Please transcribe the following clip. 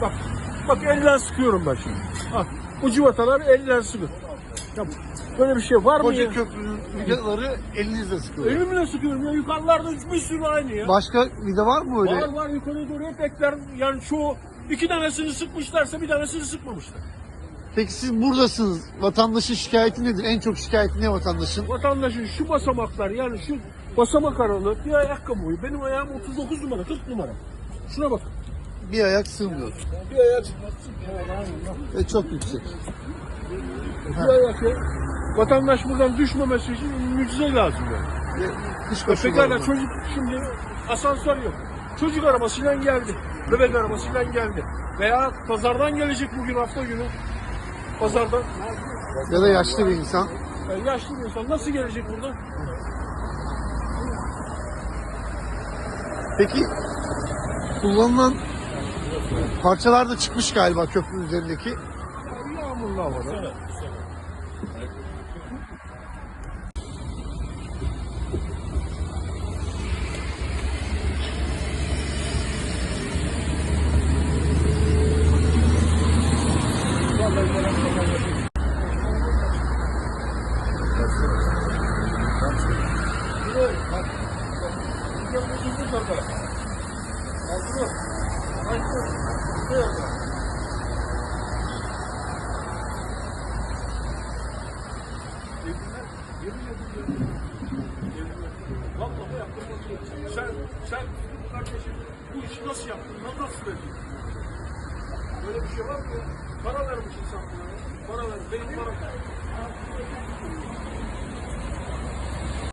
Bak, bak elle sıkıyorum ben şimdi. Bak, bu civatalar elle sıkıyor. Ya böyle bir şey var mı ya? Koca köprünün vidaları elinizle sıkılıyor. Elimle sıkıyorum ya yukarılarda bir sürü aynı ya. Başka vida var mı öyle? Var var yukarıya doğru hep ekler yani çoğu iki tanesini sıkmışlarsa bir tanesini sıkmamışlar. Peki siz buradasınız. Vatandaşın şikayeti nedir? En çok şikayeti ne vatandaşın? Vatandaşın şu basamaklar yani şu basamak aralığı bir ayakkabı boyu. Benim ayağım 39 numara 40 numara. Şuna bak. Bir ayak sığmıyor. Bir ayak, Ve çok yüksek. bir ayak ya. Vatandaş buradan düşmemesi için mucize lazım yani. Kış Pekala çocuk şimdi asansör yok. Çocuk arabasıyla geldi. Bebek arabasıyla geldi. Veya pazardan gelecek bugün hafta günü. Pazardan. Ya da yaşlı bir insan. E, yaşlı bir insan nasıl gelecek burada? Peki kullanılan parçalar da çıkmış galiba köprünün üzerindeki. Yağmurlu havada. Vallahi bu işi nasıl yaptın? Nasıl verdin? Böyle bir şey var mı ya? Para vermişsin sen buna. Para ver. Benim param.